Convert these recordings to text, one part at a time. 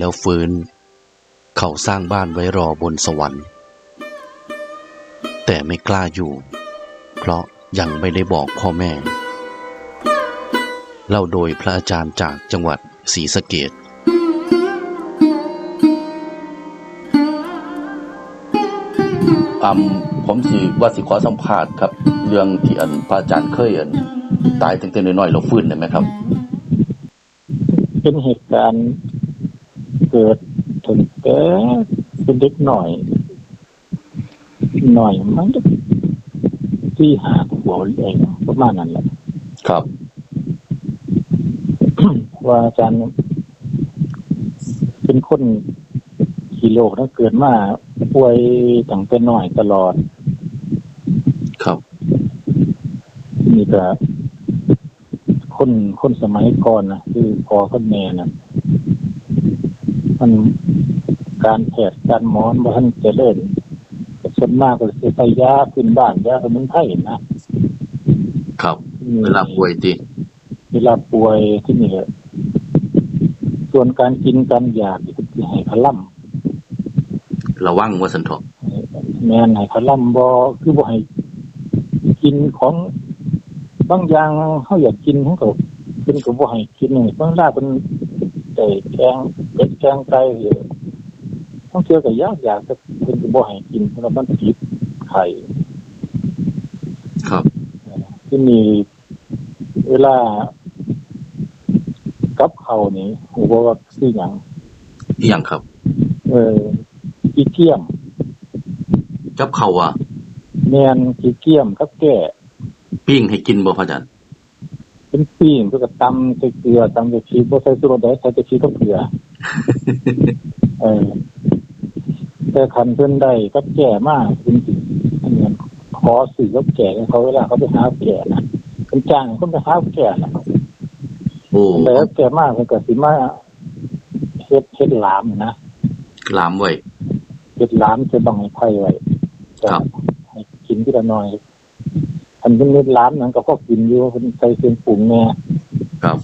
แล้วฟื้น เขาสร้างบ้านไว้รอบนสวรรค์ แต่ไม่กล้าอยู่ เพราะยังไม่ได้บอกพ่อแม่ เล่าโดยพระอาจารย์จากจังหวัดศรีสะเกดอืมผมสิว่าสิขอสัมภาษณ์ครับ เรื่องที่อันพระอาจารย์เคยอันตายตั้งแต่น้อยๆแล้วฟื้นได้ไหมครับ เป็นเหตุการณ์ เกิดถึงแต่เป็นเด็กหน่อย หน่อยมันก็ที่หาหัวเองประมาณนั้นแหละครับว่าอาจารย์เป็นคนขี่โลกนะเกิดมาป่วยตั้งแต่น้อยตลอด ครับมีแต่คนคนสมัยก่อนนะคือพอคนแม่นะ มันการแพทย์การหมอนบ่ทันเจริญแต่ส่วนมากก็สิใส่ยาพื้นบ้านยาสมุนไพรนะครับ เวลาป่วยติเวลาป่วยที่นี่ก็ส่วนการกินการอยากที่สิให้พลัมระวังว่าสันเถอะแม่นให้พลัมบ่คือบ่ให้กินของบางอย่างเฮาอยากกินเขาก็เพิ่นก็บ่ให้กินนี่บางลาเพิ่นได้แกงเป็ด แกงไก่ต้องเชื่อก็ยากอยากจะเพิ่นก็บ่ให้กินเพราะว่ามันผิดไข่ครับที่มีเวลากับเขาวนี่หูบ่ว่าซื้อหยังอีหยังครับ เออขี้เกียมกับเขาวอะแม่นขี้เกียมกับแก่ปิ้งให้กินบ่พระอาจารย์เป็นปีนเพื่อก็ตำใส่เกลือตำใส่ชีสบ่ใส่สุรสได้ใส่แต่ชีสกับเกลือ เออแต่คันเพิ่นได้กับแก่มากจริงๆอันนี้ขอสื่อกับแก่ให้เขาเวลาเขาไปหาแก่นะเพิ่นจ้างให้คนไปหาแก่น่ะโอ้แต่กับแก่มากเพิ่นก็สิมาเฮ็ดเฮ็ดหลามนะลามไว้เฮ็ดหลามจะบังไม้ไผ่ไว้ครับให้กินทีละหน่อยอันเป็นเม็ดหลามนั้นก็พอกินอยู่เพิ่นใส่เครื่องปรุงแน่ครับ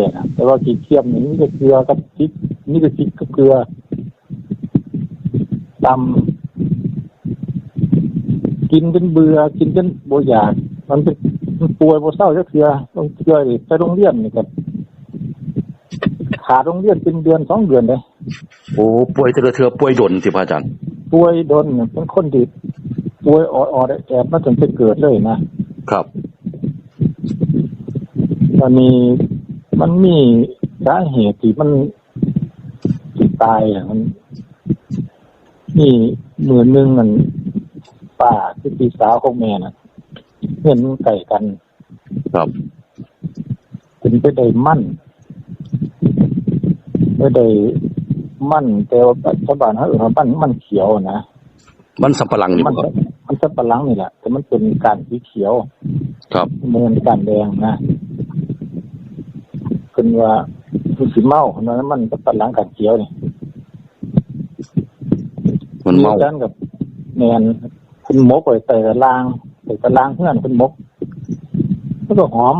สังเกตนะแต่ว่ากีเทียมนี่มีแต่เกลือกับพริกมีแต่พริกกับเกลือตำกินจนเบื่อกินจนโบอยาก มันเป็นมันป่วยโบเศร้าจะเถื่อต้องเถื่อดิไปโรงเรียนนี่ก็ขาดโรงเรียนเป็นเดือนสองเดือนเลยโอ้ป่วยแต่ละเทื่อป่วยดนสิพระอาจารย์ป่วยโดนเป็นคนที่ป่วยออดออดแอบมาจนจะเกิดเลยนะครับมันมี มันมีสาเหตุที่มันที่ตายอะมันนี่หมื่นหนึ่งมันป้าที่พี่สาวของแม่น่ะเห็นไก่กัน ครับถึงไปได้มั่นไปได้มั่นแต่ว่าชาวบ้านเขาเออว่ามั่นมันเขียวนะมันสับปะหลังนี่มับ่ครับมันสับปะหลังนี่แหละแต่มันเป็นการสีเขียว ครับเมือนการแดงนะ เป็นว่าคือสีเมาเนาะมันสับปะหลังการเขียวนี่มันเมากันกับแมนคุณมกไว้ใส่ตะลางใส่ตะลางเพื่อนคุณมกแล้วก็หอม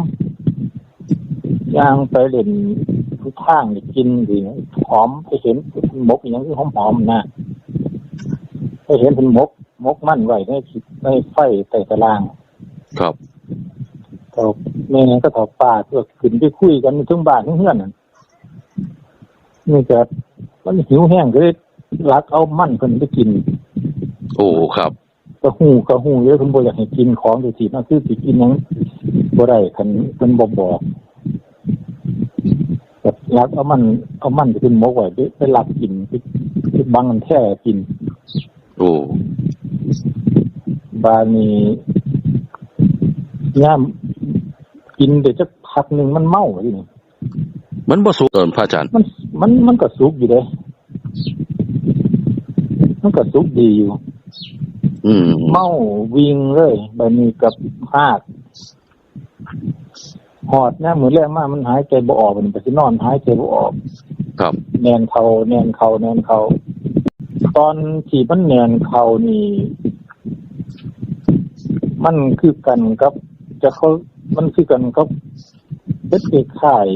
ย่างไปเล่นทุกข้างนี่กินดีหอมไปเห็นคุณมกอย่างที่หอมหอมๆนะไปเห็นคุณมกมกมั่นไว้ในในไฟใส่ตะลาง ครับเขา แม่ก็ถอดปลาเพื่อขึ้นไปคุยกันทั้งบ้านทั้งเฮือนนั่นนี่ก็มันหิวแห้งก็เลยลักเอามั่นเพิ่นไปกิน โอ้ครับกระหูกระหูเยอะเพิ่นบ่อยากให้กินของดูสินั่นคือสิกินหยังบ่ได้คันเพิ่นบ่บอกแบบลักเอามันเอามันไปกินหมกไว้ไปไปลักกินไปไปบังมันแท้กิน โอ้บานี้ย่าม กินเดี๋ยวจะพักหนึงมันเมาอยู่นี่มันบ่สุกเอิ้นพระอาจารย์ มันมันมันก็สุกอยู่เด้มันก็สุกดีอยู่ อืมเมาวิ่งเลยบะนี้กับพาดหอดเนี่ยเหมือนแรกมามันหายใจบ่ออกมันไปสินอนหายใจบ่ออก ครับ แนนเขาแนนเขาแนนเขาตอนที่มันแนนเขานี่ มันคือกันกับจะเขา มันคือกันกับเป็ดไข่าย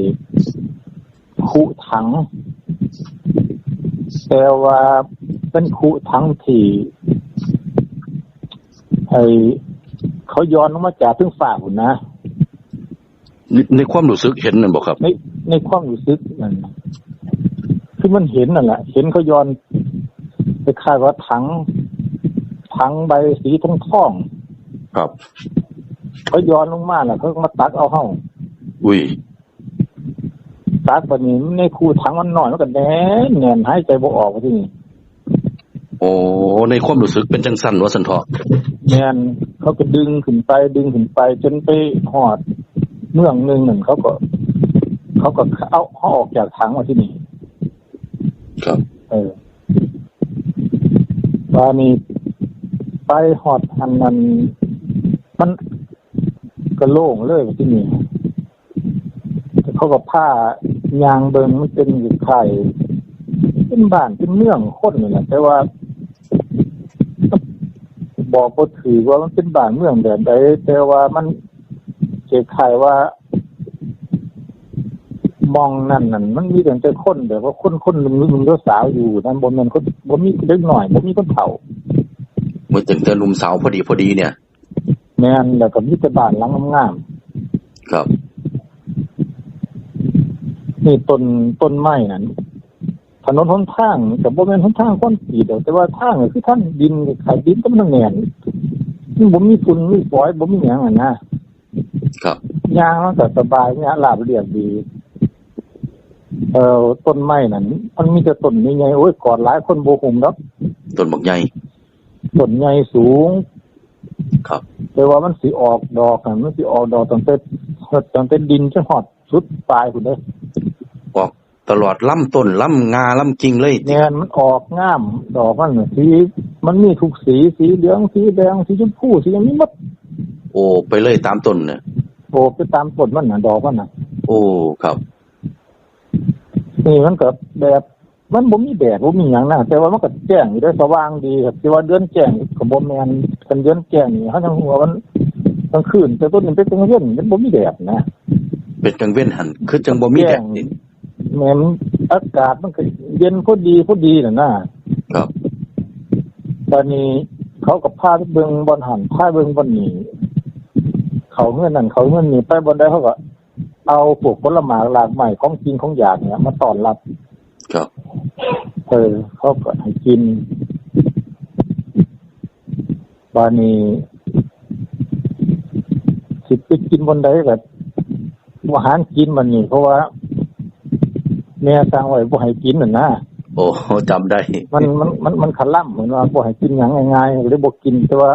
ขุถัง แต่ว่าเป็นคุทั้งที่ไอเขาย้อนลงมาจากทึ่งฝ่าหุ่นนะในในความรู้สึกเห็นนั่นบ่ครับ ในในความรู้สึกนั่นน่ะคือมันเห็นนั่นแหละเห็นเขาย้อนไปคล้ายว่าถังถังใบสีทองทองครับๆ เขาย้อนลงมาแล้วเขาก็มาตักเอาเฮาอุ้ยตักแบบนี้ในคูถังมันน้อยแล้วก็แน่นแน่นหายใจบ่ออกว่าที่นี่โอ้ในความรู้สึกเป็นจังสั่นว่าสันเถาะแน่นเขาก็ดึงขึ้นไปดึงขึ้นไป จนไปหอด เมืองหนึงนั่นเขาก็ เขาก็เอาเขาออกจากถังมาที่นี่ครับ เออว่านี่ไปหอดอันนั้นมัน ก็โล่งเลยที่นี่เขาก็ผ้ายางเบิงมันเป็นอยู่ไข่เป็นบ้านเป็นเมืองคนนี่แหละแต่ว่าบอกบ่ถือว่ามันเป็นบ้านเมืองแบบใดแต่ว่ามันเจ๊ไข่ว่า มองนั่นนั่นมันมีแต่แต่คนแบบว่าคนคนหนุ่มหนุ่มสาวอยู่นั่นบนนั้นคนบ่มีเล็กหน่อยบ่มีคนเฒ่าเมื่อถึงแต่หนุ่มสาวพอดีพอดีเนี่ย แม่นแล้วก็มีแต่บ้านหลังงามครับ ๆนี่ต้นต้นไม้นั่นถนนหนทางแต่บ่แม่นหนทางคนตีดอกแต่ว่าทางก็คือทางดินขายดินก็มันแน่นมันบ่มีฝุ่นมีฝอยบ่มีหยังอะนะครับ ยางมันก็สบายเนี่ยลาบเรียบดี เอ่อต้นไม้นั่นมันมีแต่ต้นใหญ่ๆโอ้ยกอดหลายคนบ่คุ้มดอกต้นบักใหญ่ต้นใหญ่สูง ครับ แต่ว่ามันสิออกดอกอะมันสิออกดอกตั้งแต่ตั้งแต่ดินจนหอดสุดปลายคุณเด้ออกตลอดลำต้นลำงาลำกิ่งเลยแนนมันออกงามดอกมันน่ะสีมันมีทุกสีสีเหลืองสีแดงสีชมพูสีอย่างนี้หมดโอ้ไปเลยตามต้นเนี่ยโอ้ไปตามต้นมันน่ะดอกมันน่ะ โอ้ครับ นี่มันก็แบบ มันบ่มีแดดบ่มีหยังนะแต่ว่ามันก็แจ้งอยู่ได้สว่างดีครับที่ว่าเดือนแจ้งก็บ่แม่นกันเดือนแจ้งนี่เฮาจังหัวามันกลางคืนแต่ต้นนี้เป็นกลางวันมันบ่มีแดดนะเป็นจังเว้นหันคือจังบ่มีแดดนี่แม่นอากาศมันก็เย็นพอดีพอดีน่ะนะครับตอนนี้เขากับพาไปเบิ่งบอนหันพาเบิ่งบอนนี้เขาเงื่อนนั่นเขาเงื่อนนี้ไปบนใดเขาก็เอาพวกผลไม้หลากใหม่ของกินของอยากเนี่ยมาต้อนรับครับ เออเขาก็ให้กิน บานี้สิไปกินบนใดแบบอาหารกินมันนี่เพราะว่าแม่สั่งไว้บ่ให้กินน่ะนะโอ้จำได้ มันมันมันมันขล่ำเหมือนว่าบ่ให้กินหยังง่ายๆเลยบ่กินแต่ว่า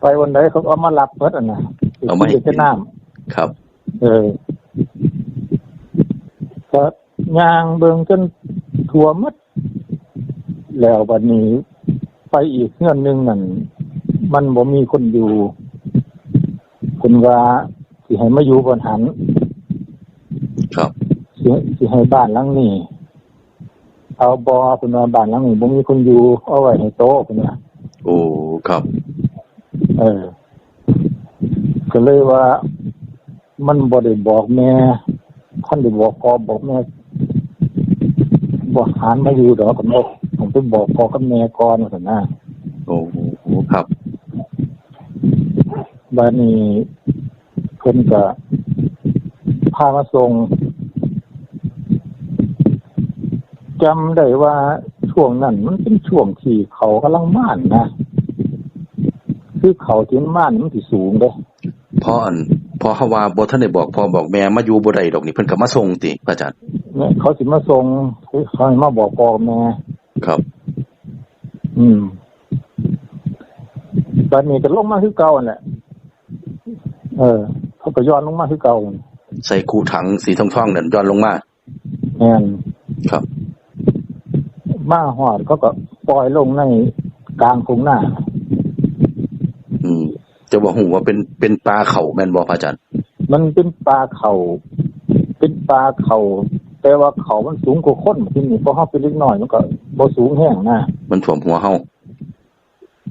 ไปวันใดเขาก็เอามารับเพิ่นอะนะเอามาให้กินจะน้ำครับ เออก็ย่างเบิ่งจน ทั่วหมดแล้วบัดนี้ ไปอีกเงื่อนหนึงนั่นมันบ่มีคนอยู่คุณว่าสิให้มาอยู่บนหัน ครับสิสิให้บ้านหลังนี้เอาบอคุณว่าบ้านหลังนี้บ่มีคนอยู่เอาไว้ให้โต๊ะคุณว่าโอ้ครับ เออ ก็เลยว่า มันบ่ได้บอกแม่ท่านได้บอกพ่อบอกแม่ บอกหานมาอยู่ดอกกับนกผมไปบอกพ่อกับแม่ก่อนว่าซั่นนะโอ้ครับบัดนี้เพิ่นก็พามาส่งจำได้ว่าช่วงนั้นมันเป็นช่วงที่เขากำลังม่านนะคือเขาที่ม่านมันสิสูงเด้พออันพอเฮาว่าบ่ทันได้บอกพ่อบอกแม่มาอยู่บ่ได้ดอกนี่เพิ่นก็มาส่งติพระอาจารย์ เนี่ยเขาสิมาส่งเขาให้มาบอกพ่อกับแม่ครับ อืมตอนนี้ก็ลงมาคือเก่านั่นแหละเออ เขาก็ย้อนลงมาคือเก่าใส่คูถังสีทองๆนั่นย้อนลงมาแม่นครับ มาหอดเขาก็ปล่อยลงในกลางทุ่งนาอืม จะบ่ฮู้ว่าเป็นเป็นปลาเขาแม่นบ่พระอาจารย์ มันเป็นปลาเขาเป็นปลาเขา แต่ว่าเขามันสูงกว่าคนที่นี่พอเขาเป็นเล็กน้อยมันก็บ่สูงแห้งนะมันท่วมหัวเฮา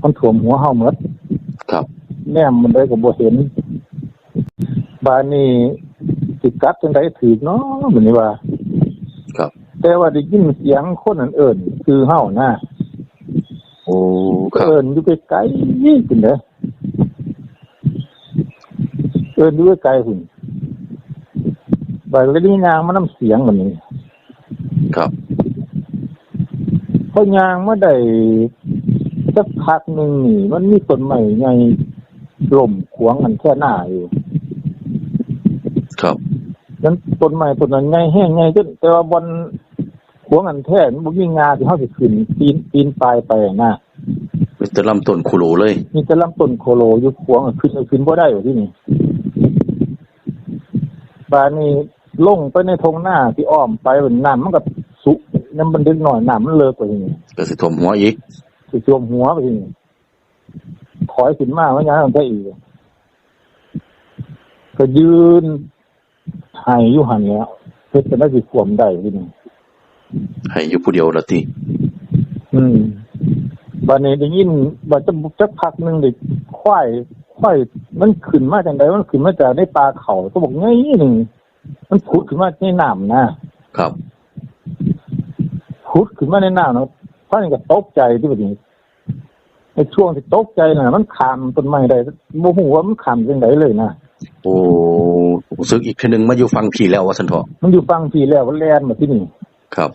มันถ่วมหัวเฮาหมดครับ แนมมันได้ก็บ่เห็นบานนี้สิกัดจังไดถือเนาะเหมือนนี้ว่า ครับแต่แต่ว่าได้ยินเสียงคนอันเอิ่นคือเฮานะโอ้ครับเอิ่นอยู่ไกลๆยิ่งขึ้นเด้อเอิ่นอยู่ไกลๆพุ่น บาดก็ได้ยางมานํเสียงมันนี่ครับพอยางมาได้สักพักหนึงนี่ มันมีต้นไม้ใหญ่ล่มขวางกันแค่หน้าอยู่ ครับนั้นต้นไม้ต้นนั้นใหญ่แห้งใหญ่จนแต่ว่าบนขวางกันแท้มันบ่มีงาที่เฮาสิขึ้นปีนปีนปลายไปนะมีแต่ลำต้นคุโลเลย มีแต่ลำต้นโคโลอยู่ขวางขึ้นขึ้นบ่ได้อยู่ที่นี่บานนี้ ลงไปในทงหน้าที่อ้อมไปบนน้ำมันก็สุน้ำมันดึกหน่อยน้ำมันเลิกไปที่นี่ก็สิท่วมหัวอีกสิท่วมหัวไปที่นี่ถอยขึ้นมาว่าอย่างนั้นก็อีกก็ยืนไห้อยู่หันเนี้ยเพื่อจะได้สิท่วมได้ที่นี่ให้อยู่ผู้เดียวละติอืมบัดนี้ได้ยินบัดจะบุกจักพักหนึงได้ควายควายมันขึ้นมาจังไดมันขึ้นมาจากในป่าเขาก็บอกไงหนึ่ง มันผุดขึ้นมาในน้ำนะครับผุดขึ้นมาในน้ำเนาะพระนี่ก็ตกใจที่บัดนี้ในช่วงที่ตกใจน่ะมันขามต้นไม้ได้บ่ฮู้ว่ามันขามจังไดเลยนะโอ้รู้สึกอีกทีหนึงมาอยู่ฟังพี่แล้วว่าซั่นเถาะมันอยู่ฟังพี่แล้วมันแล่นมาที่นี่ ครับ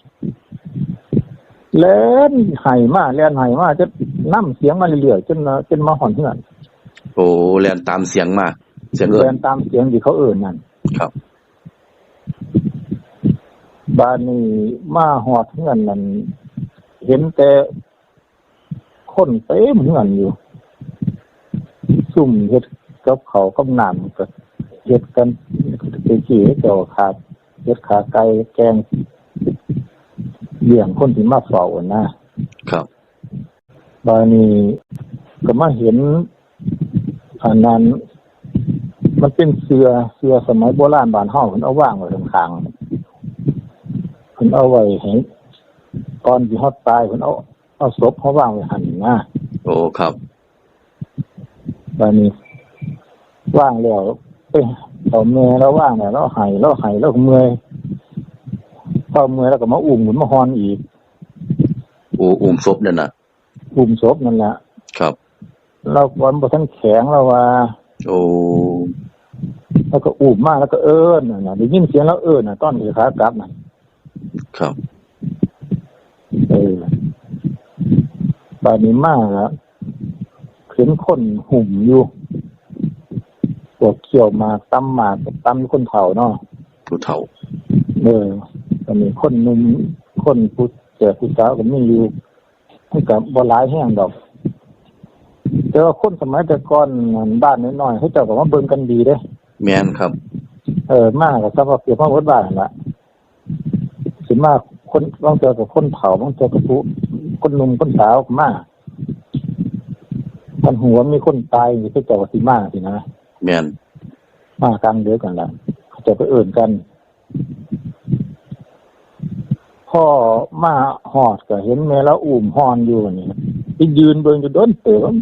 แล่นไห้มาแล่นไห้มาจะนํเสียงมาเรื่อยๆจนมาจนมาหอนเฮือนโอ้แล่นตามเสียงมาเสียงเอิ้แล่นนตามเสียงที่เขาเอิ้นนั่นครับ บ้านนี้มาหอดเงินนั่นเห็นแต่คนเต็มเงินอยู่ ซุ่มเฮ็ดกับเขาวกับน้ำก็เฮ็ดกันไปขี่ให้เจ้าขาดเฮ็ดขาไก่แกงเลี้ยงคนที่มาเฝ้าอะนะครับบ้านนี้ก็มาเห็นอันนั้นมันเป็นเสือเสือสมัยโบราณบ้านเฮาเพิ่นเอาวางไว้ข้างๆเพิ่นเอาไว้ให้ตอนที่ฮอดตายเพิ่นเอาเอาศพเขาวางไว้หั่นนะโอ้ครับบัดนี้ว่างแล้วไปเอาแม่แล้วว่างแล้วแล้วให้แล้วให้แล้วก็เมื่อยพอเมื่อยแล้วก็มาอุ้มหมุนมาฮอนอีกโอ้อุ้มศพนั่นน่ะอุ้มศพนั่นแหละครับ เราวันบ่ทันแข็งแล้วว่า โอ้แล้วก็อุ้มมาแล้วก็เอิ้นนั่นน่ะได้ยินเสียงแล้วเอิ้นน่ะตอนที่ขากลับน่ะ ครับ เออบัดนี้มาแล้วเห็นคนหุ่มอยู่พวกเขี่ยวหมากตำหมากตำคนเฒ่าเนาะผู้เฒ่า เออก็มีคนหนุ่มคนผู้แก่ผู้สาวก็มีอยู่มันก็บ่หลายแห้งดอก แต่ว่าคนสมัยแต่ก่อนนั่นบ้านน้อยๆเขาเจ้าก็มาเบิ่งกันดีเด้ แม่นครับ เออมาก็สำหรับเกี่ยวกับวัดบ้านนั่นล่ะ สิมาคนบางเจอกับคนเฒ่าบางเจอกับผู้คนหนุ่มคนสาวก็มาทันหัวมีคนตายอยู่เขาเจ้าก็สิมาสินะแม่นมากลางเดือนกันละเขาจะไปเอื่นกัน พ่อมาหอดก็เห็นแม่ละอุ่มหอนอยู่นี่ไปยืนเบิ่งอยู่โดนเติม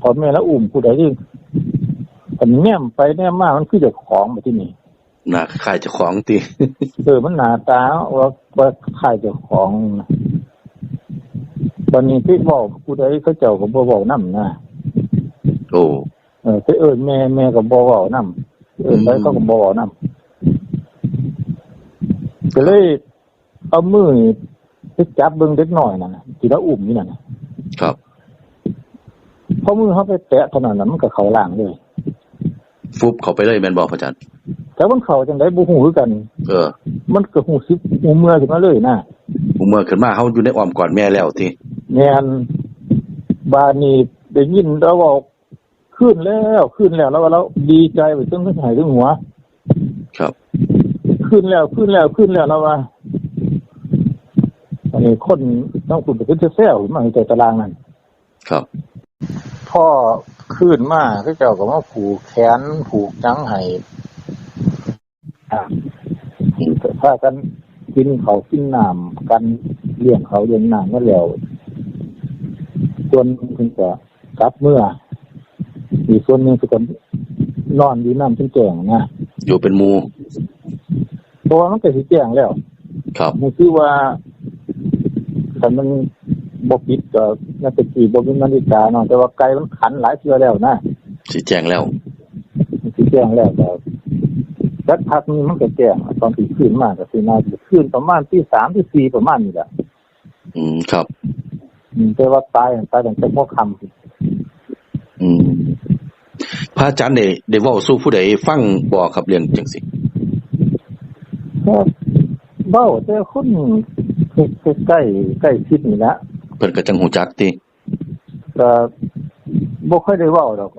พอแม่ละอุ่มผู้ใดที่แต่แง้มไปแง้มมามันคือเจ้าของมาที่นี่ หน้าคล้ายเจ้าของติเออมันหนาตาว่าว่าใครเจ้าของนะวันนี้ที่บอกผู้ใดเขาเจ้าก็บ่บอกนำนะโอ้เออไปเอิ้นแม่แม่ก็บ่เว้านำเอิ้นไปเขาก็บ่เว้านำก็เลยเอามือนี่ไปจับเบิ่งเด็กน้อยนั่นน่ะที่เราอุ้มอยู่นั่นน่ะครับพอมือเขาไปแตะเท่านั้นน่ะมันก็เข้าล่างเลยฟุบเข้าไปเลยแม่นบ่พระอาจารย์ แต่มันเข้าจังได๋บ่ฮู้คือกัน เออมันก็ฮู้สึกฮู้เมื่อขึ้นมาเลยนะผู้เมื่อขึ้นมาเฮาอยู่ในอ้อมกอดแม่แล้วติแม่นบาดนี้ได้ยินแล้วเว้าขึ้นแล้วขึ้นแล้วแล้วเราดีใจไปจนถึงหายถึงหัว ครับ ขึ้นแล้วขึ้นแล้วขึ้นแล้วแล้วว่าอันนี้คนต้องคุณไปขึ้นเซลมาในใจตารางนั่นครับ พ่อขึ้นมาก็เจ้าก็มาผูกแขนผูกจังไห้ อ่าพากันกินเขาวกินน้ำกันเลี้ยงเขาเลี้ยงน้ำก็แล้วส่วนคุณจะกลับเมื่ออีกส่วนหนึ่งคือคนนอนอยู่น้ำจนแก่งนะอยู่เป็นหมู่เพราะว่ามันเกิดสีแจ้งแล้ว ครับนี่คือว่าแต่มันบกิดก็น่าจะกี่บกินนาฬิกาเนาะแต่ว่าไกลมันขันหลายเทื่อแล้วนะสิแจ้งแล้วมันสิแจ้งแล้วแต่ สักพักนี้มันก็แจ้งตอนที่ขึ้นมากก็คือน่าจะขึ้นประมาณที่สามที่สี่ประมาณนี้แหละอืมครับ อืมแต่ว่าตายตายตั้งแต่หัวค่ำอืมพระอาจารย์ได้ได้เว้าสู่ผู้ใดฟังบ่ครับเรื่องจังซี่ก็เบ้าแต่คนใกล้ใกล้ชิดนี่แหละเพิ่นก็จังฮู้จักติก็บ่ค่อยได้เว้าดอก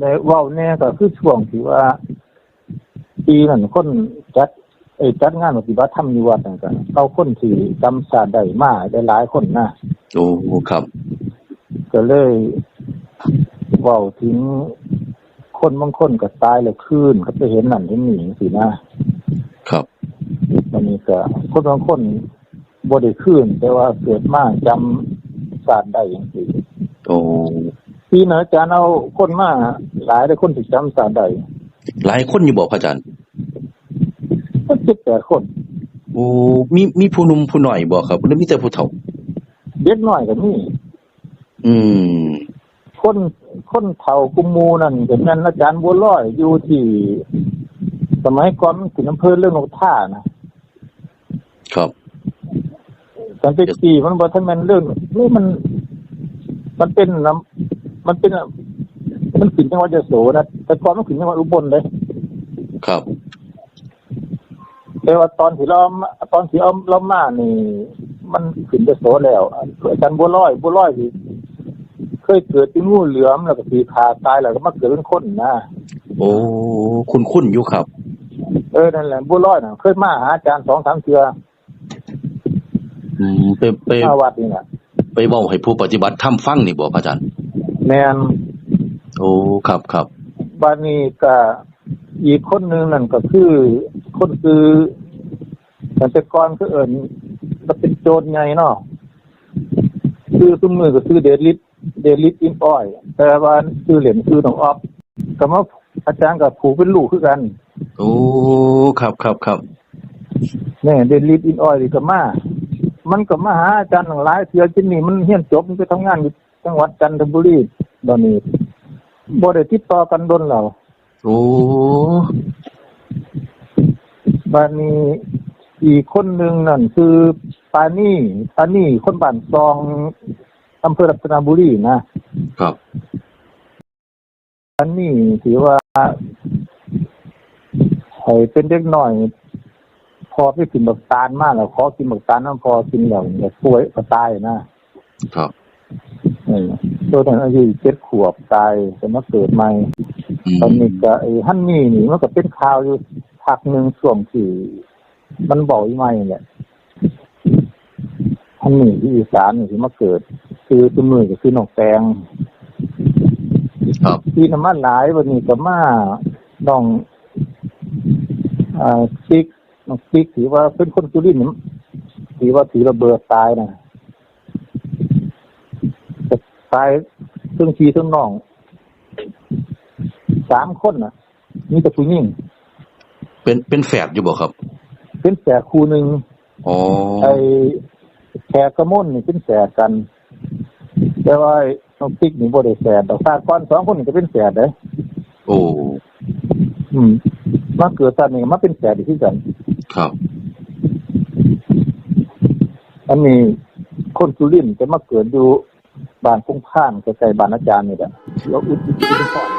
ได้เว้าแน่ก็คือช่วงที่ว่า ปีนั้นคนจัดไอ้จัดงานปฏิบัติธรรมอยู่วัดนั่นก็เอาคนที่จำศาสตร์ได้มาได้หลายคนนะโอ้ครับ ก็เลยเว้าถึงคนบางคนก็ตายแล้วคืนเขาไปเห็นนั่นเห็นนี่สินะครับอันนี้ก็คนบางคนบ่ได้คืนแต่ว่าเกิดมาจำศาสตร์ได้อย่างซี่โอ้ปีนั้นอาจารย์เอาคนมาหลายได้คนที่จำศาสตร์ได้หลายคนอยู่บ่พระอาจารย์ ก็เจ็ดแปดคนโอ้มีมีผู้หนุ่มผู้น้อยบ่ครับหรือมีแต่ผู้เฒ่า เด็กน้อยก็มีอืม คนคนเฒ่ากุมมูนั่นเป็นนั่นอาจารย์บัวลอยอยู่ที่ สมัยก่อนมันขึ้นอำเภอเรื่องนกท่านะครับสันติกีมันบ่ทันแม่นเรื่องนี่มัน มันเป็นน้ำมันเป็น มันขึ้นจังหวัดยโสนะแต่ก่อนมันขึ้นจังหวัดอุบลเลย ครับ แต่ว่าตอนที่เรามาตอนที่เอาเรามานี่ มันขึ้นยโสแล้วอาจารย์บัวลอยบัวลอยที่เคยเกิดเป็นงูเหลือมแล้วก็สีขาตายแล้วก็มาเกิดเป็นคนนะโอ้คุณคุณอยู่ครับ เออนั่นแหละบัวลอยน่ะเคยมาหาอาจารย์สองสามเทืออืมไปไปมาวัดนี่น่ะไปเว้าให้ผู้ปฏิบัติธรรมฟังนี่บ่พระอาจารย์แมนโอ้ครับครับบานี้ก็อีกคนหนึ่งนั่นก็คือคนคือ แต่แต่ก่อนก็เอิญมันเป็นโจรไงเนาะคือตุ้มมือก็คือเดลิทเดลิทอินอ้อย แต่ว่าคือเหรียญคือหนองออฟก็มาอาจารย์กับผูกเป็นลูกคือกัน โอ้ครับครับครับแนี่เดลิทอินอ้อยนี่ก็มา มันก็มาหาอาจารย์หลางหลายเทือจินนี่มันเฮียนจบมันไปทำงานอยู่จังหวัดจันทบุรีตอนนี้บ่ได้ติดต่อกันโดนแล้วโอ้บานี้ อีกคนหนึ่งนั่นคือปานี่ปานี่คนบ้านซองอำเภอรัตนบุรีนะครับปานี่ถือว่าให้เป็นเด็กหน่อย พอไปกินบักตาลมากแล้วขอกินบักตาลน้ำพอกินแล้วเนี่ยป่วยก็ตายนะครับเออตัวนั้นอายุเจ็ดขวบตายแต่มาเกิดใหม่อืมตอนนี้ก็ไอ้ฮันนี่นี่มันก็เป็นข่าวอยู่พักหนึ่งช่วงที่ มันบอกอีไม่เนี่ยฮันนี่ที่อีสานนี่ที่มาเกิด คือตัวมือก็คือหนองแตงครับที่น้ำมันหลายวันนี้ก็มาน้องอ่าซิกน้องซิกถือว่าเป็นคนจุรินทร์นี่ถือว่าถือระเบิดตายนะแต่ตายเรื่องชีเรื่องน้องสามคนน่ะมีแต่ผู้หญิงเป็นเป็นแฝดอยู่บ่ครับ เป็นแฝดคู่หนึ่งอ๋อไอ้แขกกระม่นนี่เป็นแฝดกัน แต่ว่าไอ้น้องติ๊กนี่บ่ได้แฝดดอกตาก้อนสองคนนี่ก็เป็นแฝดเด้โอ้อืมมาเกิดตอนนี้มาเป็นแฝดอีกที่กัน ครับ อันนี้คนสุรินทร์จะมาเกิดอยู่บ้านพุ่งพ่านใกล้ๆบ้านอาจารย์นี่แหละแล้วอุดอุดอุดอุด